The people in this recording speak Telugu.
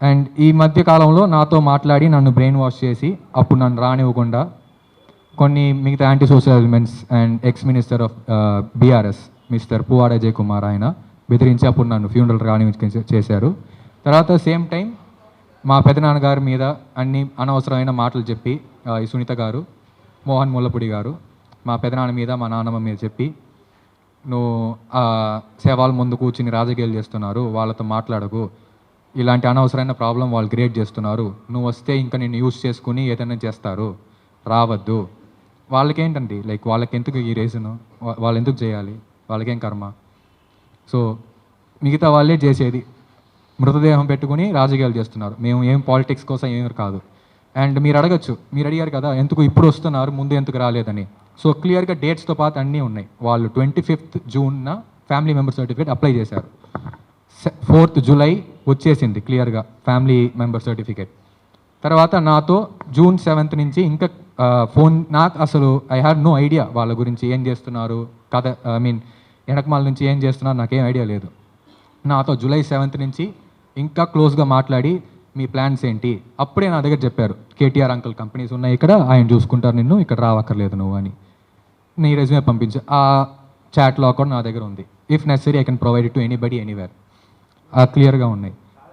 అండ్ ఈ మధ్య కాలంలో నాతో మాట్లాడి నన్ను బ్రెయిన్ వాష్ చేసి అప్పుడు నన్ను రానివ్వకుండా కొన్ని మిగతా anti social elements and ex minister of BRS mister Puvvada Ajay Kumar ఆయన బెదిరించి అప్పుడు నన్ను ఫ్యూనరల్ రాని చేశారు. తర్వాత సేమ్ టైం మా పెదనాన్నగారి మీద అన్ని అనవసరమైన మాటలు చెప్పి ఈ సునీత గారు మోహన్ ముల్లపూడి గారు మా పెదనాన్న మీద మా నాన్నమ్మ మీద చెప్పి నువ్వు ఆ, సేవాల ముందు కూర్చుని రాజకీయాలు చేస్తున్నారు వాళ్ళతో మాట్లాడకు ఇలాంటి అనవసరమైన ప్రాబ్లం వాళ్ళు క్రియేట్ చేస్తున్నారు. నువ్వు వస్తే ఇంకా నేను యూస్ చేసుకుని ఏదైనా చేస్తారు. రావద్దు. వాళ్ళకేంటండి? లైక్ వాళ్ళకి ఎందుకు ఈ రీజను? వాళ్ళు ఎందుకు చేయాలి? వాళ్ళకేం కర్మ? సో మిగతా వాళ్ళే చేసేది. మృతదేహం పెట్టుకుని రాజకీయాలు చేస్తున్నారు. మేము ఏం పాలిటిక్స్ కోసం ఏమి కాదు. అండ్ మీరు అడగచ్చు. మీరు అడిగారు కదా ఎందుకు ఇప్పుడు వస్తున్నారు ముందు ఎందుకు రాలేదని. సో క్లియర్గా డేట్స్తో పాటు అన్నీ ఉన్నాయి. వాళ్ళు ట్వంటీ ఫిఫ్త్ జూన్న ఫ్యామిలీ మెంబర్ సర్టిఫికేట్ అప్లై చేశారు. ఫోర్త్ జూలై వచ్చేసింది క్లియర్గా ఫ్యామిలీ మెంబర్ సర్టిఫికేట్. తర్వాత నాతో జూన్ సెవెంత్ నుంచి ఇంకా ఫోన్ నాకు అసలు ఐ హ్యావ్ నో ఐడియా వాళ్ళ గురించి ఏం చేస్తున్నారు కథ ఐ మీన్ వెనకమాల నుంచి ఏం చేస్తున్నారు నాకేం ఐడియా లేదు. నాతో జూలై సెవెంత్ నుంచి ఇంకా క్లోజ్గా మాట్లాడి మీ ప్లాన్స్ ఏంటి? అప్పుడే నా దగ్గర చెప్పారు కేటీఆర్ అంకుల్ కంపెనీస్ ఉన్నాయి ఇక్కడ ఆయన చూసుకుంటారు నిన్ను ఇక్కడ రావక్కర్లేదు నువ్వు అని. నీ రెజ్యూమే పంపించు ఆ చాట్లో అకౌంట్ నా దగ్గర ఉంది. If necessary I can provide to anybody anywhere క్లియర్గా ఉన్నాయి.